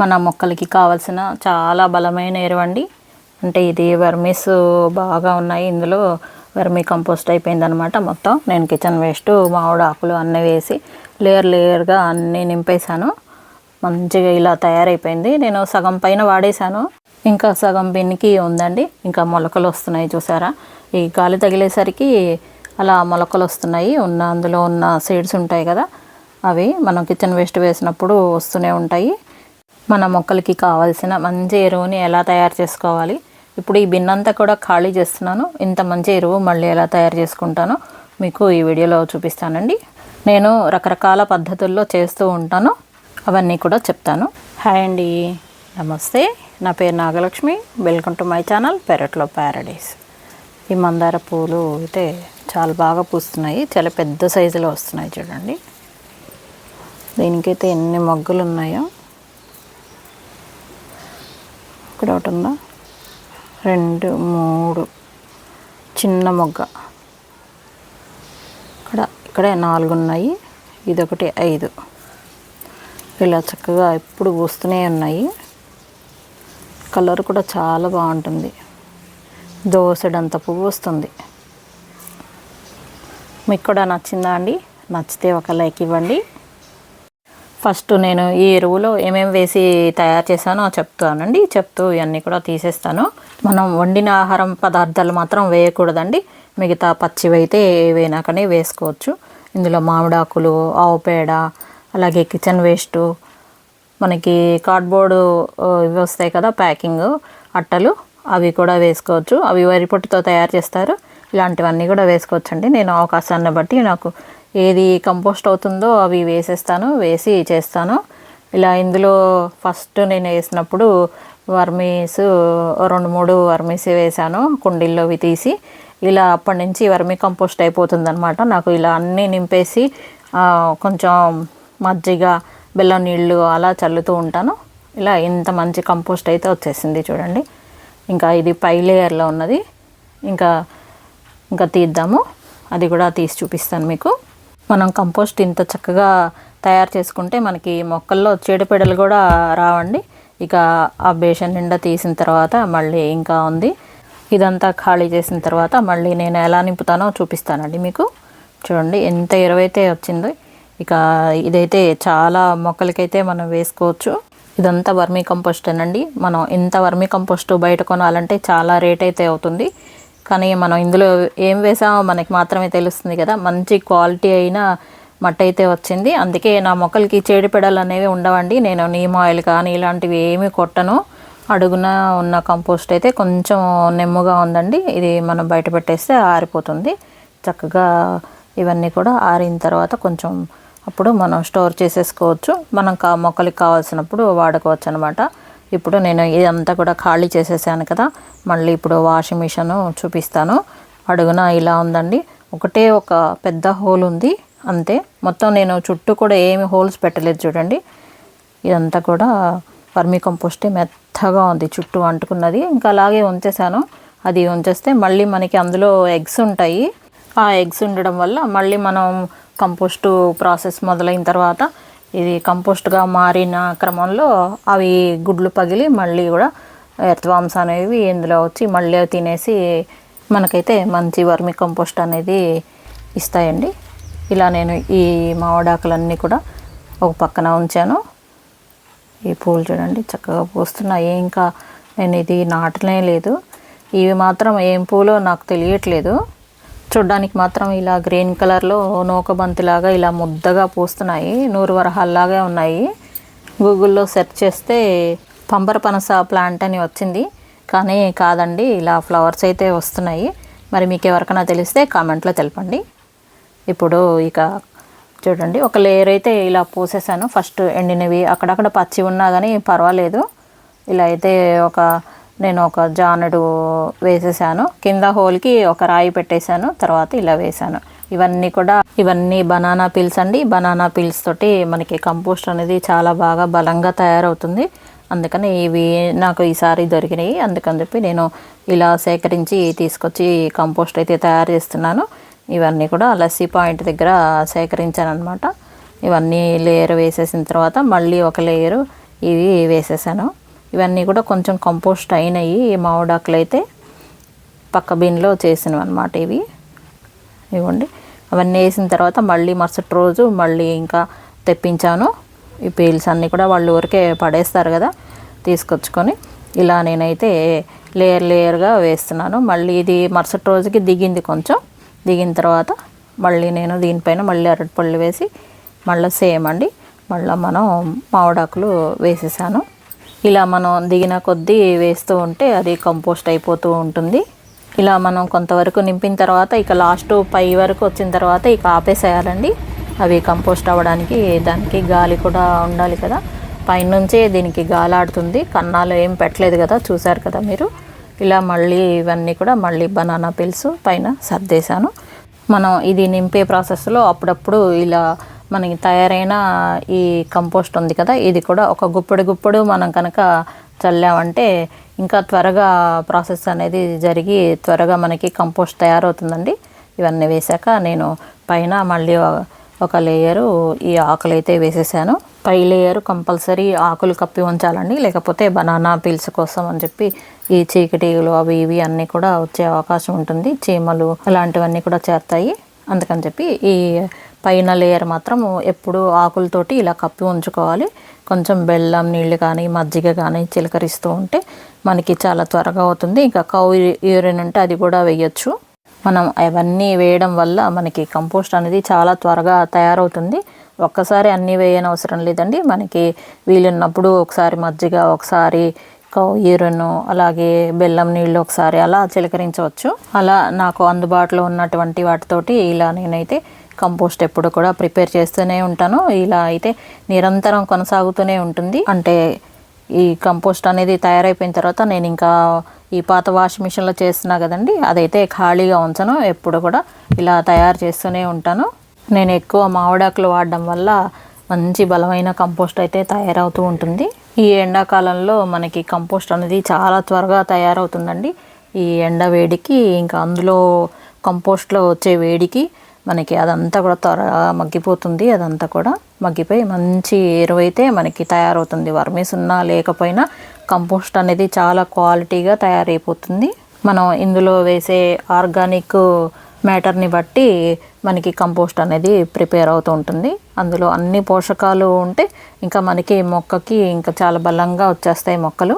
మన మొక్కలకి కావాల్సిన చాలా బలమైన ఎరువండి. అంటే ఇది వర్మీస్ బాగా ఉన్నాయి. ఇందులో వర్మీ కంపోస్ట్ అయిపోయిందనమాట మొత్తం. నేను కిచెన్ వేస్ట్ మామిడి ఆకులు అన్నీ వేసి లేయర్ లేయర్గా అన్నీ నింపేశాను. మంచిగా ఇలా తయారైపోయింది. నేను సగం పైన వాడేశాను. ఇంకా సగం బిన్నికి ఉందండి. ఇంకా మొలకలు వస్తున్నాయి చూసారా? ఈ గాలి తగిలేసరికి అలా మొలకలు వస్తున్నాయి. ఉన్న అందులో ఉన్న సీడ్స్ ఉంటాయి కదా అవి మనం కిచెన్ వేస్ట్ వేసినప్పుడు వస్తూనే ఉంటాయి. మన మొక్కలకి కావాల్సిన మంచి ఎరువుని ఎలా తయారు చేసుకోవాలి? ఇప్పుడు ఈ బిన్నంతా కూడా ఖాళీ చేస్తున్నాను. ఇంత మంచి ఎరువు మళ్ళీ ఎలా తయారు చేసుకుంటానో మీకు ఈ వీడియోలో చూపిస్తానండి. నేను రకరకాల పద్ధతుల్లో చేస్తూ ఉంటాను. అవన్నీ కూడా చెప్తాను. హాయ్ అండి. నమస్తే. నా పేరు Nagalakshmi. Welcome to my channel పెరట్లో ప్యారడైస్. ఈ మందార పూలు అయితే చాలా బాగా పూస్తున్నాయి. చాలా పెద్ద సైజులో వస్తున్నాయి చూడండి. దీనికైతే ఎన్ని మొగ్గలు ఉన్నాయో ఇక్కడ ఒకటి ఉందా? రెండు మూడు. చిన్న మొగ్గ. ఇక్కడ ఇక్కడే నాలుగు ఉన్నాయి. ఇదొకటి ఐదు. ఇలా చక్కగా ఎప్పుడు పూస్తూనే ఉన్నాయి. కలర్ కూడా చాలా బాగుంటుంది. దోసెడంత పువ్వు వస్తుంది. మీకు కూడా నచ్చిందా అండి? నచ్చితే ఒక లైక్ ఇవ్వండి. ఫస్ట్ నేను ఈ ఎరువులో ఏమేమి వేసి తయారు చేశానో చెప్తానండి. చెప్తూ ఇవన్నీ కూడా తీసేస్తాను. మనం వండిన ఆహారం పదార్థాలు మాత్రం వేయకూడదండి. మిగతా పచ్చివైతే ఏవైనా కానీ వేసుకోవచ్చు. ఇందులో మామిడాకులు ఆవు పేడ అలాగే కిచెన్ వేస్ట్ మనకి కార్డ్బోర్డు ఇవి వస్తాయి కదా ప్యాకింగ్ అట్టలు అవి కూడా వేసుకోవచ్చు. అవి వరి పొట్టుతో తయారు చేస్తారు. ఇలాంటివన్నీ కూడా వేసుకోవచ్చండి. నేను అవకాశాన్ని బట్టి నాకు ఏది కంపోస్ట్ అవుతుందో అవి వేసేస్తాను వేసి చేస్తాను. ఇలా ఇందులో ఫస్ట్ నేను వేసినప్పుడు వర్మీస్ రెండు మూడు వర్మీస్ వేసాను కుండీల్లోవి తీసి. ఇలా అప్పటి నుంచి వర్మీ కంపోస్ట్ అయిపోతుందనమాట నాకు ఇలా అన్నీ నింపేసి కొంచెం మజ్జిగ బెల్లం నీళ్ళు అలా చల్లుతూ ఉంటాను. ఇలా ఇంత మంచి కంపోస్ట్ అయితే వచ్చేసింది చూడండి. ఇంకా ఇది పై లేయర్లో ఉన్నది. ఇంకా ఇంకా తీద్దాము. అది కూడా తీసి చూపిస్తాను మీకు. మనం కంపోస్ట్ ఇంత చక్కగా తయారు చేసుకుంటే మనకి మొక్కల్లో చీడపీడలు కూడా రావండి. ఇక ఆ బేషన్ నిండా తీసిన తర్వాత మళ్ళీ ఇంకా ఉంది. ఇదంతా ఖాళీ చేసిన తర్వాత మళ్ళీ నేను ఎలా నింపుతానో చూపిస్తానండి మీకు. చూడండి ఎంత ఇరవైతే వచ్చిందో. ఇక ఇదైతే చాలా మొక్కలకైతే మనం వేసుకోవచ్చు. ఇదంతా వర్మీ కంపోస్ట్ అండి మనం ఇంత వర్మీ కంపోస్ట్ బయట కొనాలంటే చాలా రేట్ అయితే అవుతుంది. కానీ మనం ఇందులో ఏం వేసామో మనకి మాత్రమే తెలుస్తుంది కదా. మంచి క్వాలిటీ అయిన మట్టి అయితే వచ్చింది. అందుకే నా మొక్కలకి చేడిపెడలు అనేవి ఉండవండి. నేను నీమ్ ఆయిల్ కానీ ఇలాంటివి ఏమీ కొట్టను. అడుగున ఉన్న కంపోస్ట్ అయితే కొంచెం నెమ్ముగా ఉందండి. ఇది మనం బయట పెట్టేస్తే ఆరిపోతుంది. చక్కగా ఇవన్నీ కూడా ఆరిన తర్వాత కొంచెం అప్పుడు మనం స్టోర్ చేసేసుకోవచ్చు. మనం కా మొక్కలకి కావాల్సినప్పుడు వాడుకోవచ్చు అనమాట ఇప్పుడు నేను ఇదంతా కూడా ఖాళీ చేసేసాను కదా. మళ్ళీ ఇప్పుడు వాషింగ్ మిషన్ చూపిస్తాను. అడుగున ఇలా ఉందండి. ఒకటే ఒక పెద్ద హోల్ ఉంది. అంతే. మొత్తం నేను చుట్టూ కూడా ఏమి హోల్స్ పెట్టలేదు చూడండి. ఇదంతా కూడా వర్మీ కంపోస్టే మెత్తగా ఉంది. చుట్టూ అంటుకున్నది. ఇంకా అలాగే ఉంచేసాను. అది ఉంచేస్తే మళ్ళీ మనకి అందులో ఎగ్స్ ఉంటాయి. ఆ ఎగ్స్ ఉండడం వల్ల మళ్ళీ మనం కంపోస్టు ప్రాసెస్ మొదలైన తర్వాత ఇది కంపోస్ట్గా మారిన క్రమంలో అవి గుడ్లు పగిలి మళ్ళీ కూడా ఎర్త్వామ్స్ అనేవి ఇందులో వచ్చి మళ్ళీ అవి తినేసి మనకైతే మంచి వర్మి కంపోస్ట్ అనేది ఇస్తాయండి. ఇలా నేను ఈ మామిడాకులన్నీ కూడా ఒక పక్కన ఉంచాను. ఈ పూలు చూడండి చక్కగా పూస్తున్నాయి. ఇంకా నేను ఇది నాటనే లేదు. ఇవి మాత్రం ఏం పూలో నాకు తెలియట్లేదు. చూడ్డానికి మాత్రం ఇలా గ్రీన్ కలర్లో నూకబంతిలాగా ఇలా ముద్దగా పూస్తున్నాయి. నూరు వరహాల్లాగే ఉన్నాయి. గూగుల్లో సెర్చ్ చేస్తే పంపర పనస ప్లాంట్ అని వచ్చింది. కానీ కాదండి ఇలా ఫ్లవర్స్ అయితే వస్తున్నాయి. మరి మీకు ఎవరికైనా తెలిస్తే కామెంట్లో తెలపండి. ఇప్పుడు ఇక చూడండి ఒక లేయర్ అయితే ఇలా పూసేసాను. ఫస్ట్ ఎండినవి అక్కడక్కడ పచ్చి ఉన్నా కానీ పర్వాలేదు. ఇలా అయితే ఒక నేను ఒక జానడు వేసేసాను. కింద హోల్కి ఒక రాయి పెట్టేశాను. తర్వాత ఇలా వేసాను ఇవన్నీ కూడా ఇవన్నీ బనానా పిల్స్ అండి. బనానా పిల్స్ తోటి మనకి కంపోస్ట్ అనేది చాలా బాగా బలంగా తయారవుతుంది. అందుకని ఇవి నాకు ఈసారి దొరికినాయి. అందుకని చెప్పి నేను ఇలా సేకరించి తీసుకొచ్చి కంపోస్ట్ అయితే తయారు చేస్తున్నాను. ఇవన్నీ కూడా లస్సీ పాయింట్ దగ్గర సేకరించాను అనమాట ఇవన్నీ లేయర్ వేసేసిన తర్వాత మళ్ళీ ఒక లేయరు ఇవి వేసేసాను. ఇవన్నీ కూడా కొంచెం కంపోస్ట్ అయినాయి. ఈ మామిడాకులు అయితే పక్క బిన్లో చేసినవి అనమాట ఇవి. ఇవ్వండి. అవన్నీ వేసిన తర్వాత మళ్ళీ మరుసటి రోజు మళ్ళీ ఇంకా తెప్పించాను. ఈ పీల్స్ అన్నీ కూడా వాళ్ళు ఊరికే పడేస్తారు కదా తీసుకొచ్చుకొని. ఇలా నేనైతే లేయర్ లేయర్గా వేస్తున్నాను. మళ్ళీ ఇది మరుసటి రోజుకి దిగింది కొంచెం. దిగిన తర్వాత మళ్ళీ నేను దీనిపైన మళ్ళీ అరటిపళ్ళు వేసి మళ్ళీ సేమ్ అండి. మళ్ళీ మనం మామిడాకులు వేసేసాను. ఇలా మనం దిగిన కొద్దీ వేస్తూ ఉంటే అది కంపోస్ట్ అయిపోతూ ఉంటుంది. ఇలా మనం కొంతవరకు నింపిన తర్వాత ఇక లాస్ట్ పై వరకు వచ్చిన తర్వాత ఇక ఆపేసేయాలండి. అవి కంపోస్ట్ అవ్వడానికి దానికి గాలి కూడా ఉండాలి కదా. పైనుంచే దీనికి గాలి ఆడుతుంది కన్నాలు ఏం పెట్టలేదు కదా చూశారు కదా మీరు. ఇలా మళ్ళీ ఇవన్నీ కూడా మళ్ళీ బనానా పిల్స్ పైన సర్దేశాను. మనం ఇది నింపే ప్రాసెస్లో అప్పుడప్పుడు ఇలా మనకి తయారైన ఈ కంపోస్ట్ ఉంది కదా ఇది కూడా ఒక గుప్పెడు గుప్పెడు మనం కనుక చల్లామంటే ఇంకా త్వరగా ప్రాసెస్ అనేది జరిగి త్వరగా మనకి కంపోస్ట్ తయారవుతుందండి. ఇవన్నీ వేశాక నేను పైన మళ్ళీ ఒక- లేయరు ఈ ఆకులు అయితే వేసేసాను. పై లేయరు కంపల్సరీ ఆకులు కప్పి ఉంచాలండి లేకపోతే బనానా పీల్స్ కోసం అని చెప్పి ఈ చీకటీలు అవి ఇవి అన్నీ కూడా వచ్చే అవకాశం ఉంటుంది. చీమలు అలాంటివన్నీ కూడా చేరుతాయి. అందుకని చెప్పి ఈ పైన లేయర్ మాత్రం ఎప్పుడు ఆకులతోటి ఇలా కప్పి ఉంచుకోవాలి. కొంచెం బెల్లం నీళ్ళు కానీ మజ్జిగ కానీ చిలకరిస్తూ ఉంటే మనకి చాలా త్వరగా అవుతుంది. ఇంకా కౌ యూరిన్ ఉంటే అది కూడా వేయచ్చు. మనం అవన్నీ వేయడం వల్ల మనకి కంపోస్ట్ అనేది చాలా త్వరగా తయారవుతుంది. ఒక్కసారి అన్నీ వేయని అవసరం లేదండి. మనకి వీలున్నప్పుడు ఒకసారి మజ్జిగ ఒకసారి కౌ యూరిన్ అలాగే బెల్లం నీళ్ళు ఒకసారి అలా చిలకరించవచ్చు. అలా నాకు అందుబాటులో ఉన్నటువంటి వాటితోటి ఇలా నేనైతే కంపోస్ట్ ఎప్పుడు కూడా ప్రిపేర్ చేస్తూనే ఉంటాను. ఇలా అయితే నిరంతరం కొనసాగుతూనే ఉంటుంది. అంటే ఈ కంపోస్ట్ అనేది తయారైపోయిన తర్వాత నేను ఇంకా ఈ పాత వాషింగ్ మిషన్లో చేస్తున్నా కదండి అదైతే ఖాళీగా ఉంచను. ఎప్పుడు కూడా ఇలా తయారు చేస్తూనే ఉంటాను. నేను ఎక్కువ మామిడాకులు వాడడం వల్ల మంచి బలమైన కంపోస్ట్ అయితే తయారవుతూ ఉంటుంది. ఈ ఎండాకాలంలో మనకి కంపోస్ట్ అనేది చాలా త్వరగా తయారవుతుందండి. ఈ ఎండ వేడికి ఇంకా అందులో కంపోస్ట్లో వచ్చే వేడికి మనకి అదంతా కూడా త్వరగా మగ్గిపోతుంది అదంతా కూడా మగ్గిపోయి మంచి ఎరువైతే మనకి తయారవుతుంది. వర్మీస్ ఉన్నా లేకపోయినా కంపోస్ట్ అనేది చాలా క్వాలిటీగా తయారైపోతుంది. మనం ఇందులో వేసే ఆర్గానిక్ మ్యాటర్ని బట్టి మనకి కంపోస్ట్ అనేది ప్రిపేర్ అవుతూ ఉంటుంది. అందులో అన్ని పోషకాలు ఉంటే ఇంకా మనకి మొక్కకి ఇంకా చాలా బలంగా వచ్చేస్తాయి మొక్కలు.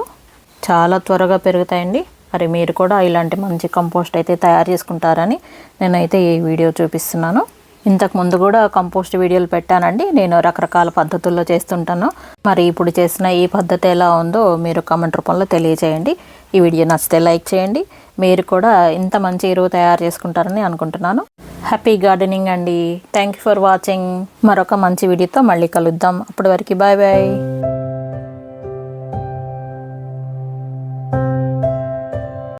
చాలా త్వరగా పెరుగుతాయండి. మరి మీరు కూడా ఇలాంటి మంచి కంపోస్ట్ అయితే తయారు చేసుకుంటారని నేనైతే ఈ వీడియో చూపిస్తున్నాను. ఇంతకు ముందు కూడా కంపోస్ట్ వీడియోలు పెట్టానండి. నేను రకరకాల పద్ధతుల్లో చేస్తుంటాను. మరి ఇప్పుడు చేసిన ఈ పద్ధతి ఎలా ఉందో మీరు కామెంట్ రూపంలో తెలియజేయండి ఈ వీడియో నచ్చితే లైక్ చేయండి. మీరు కూడా ఇంత మంచి ఎరువు తయారు చేసుకుంటారని అనుకుంటున్నాను. హ్యాపీ గార్డెనింగ్ అండి. Thank you for watching. మరొక మంచి వీడియోతో మళ్ళీ కలుద్దాం. అప్పటి వరకు బాయ్ బాయ్.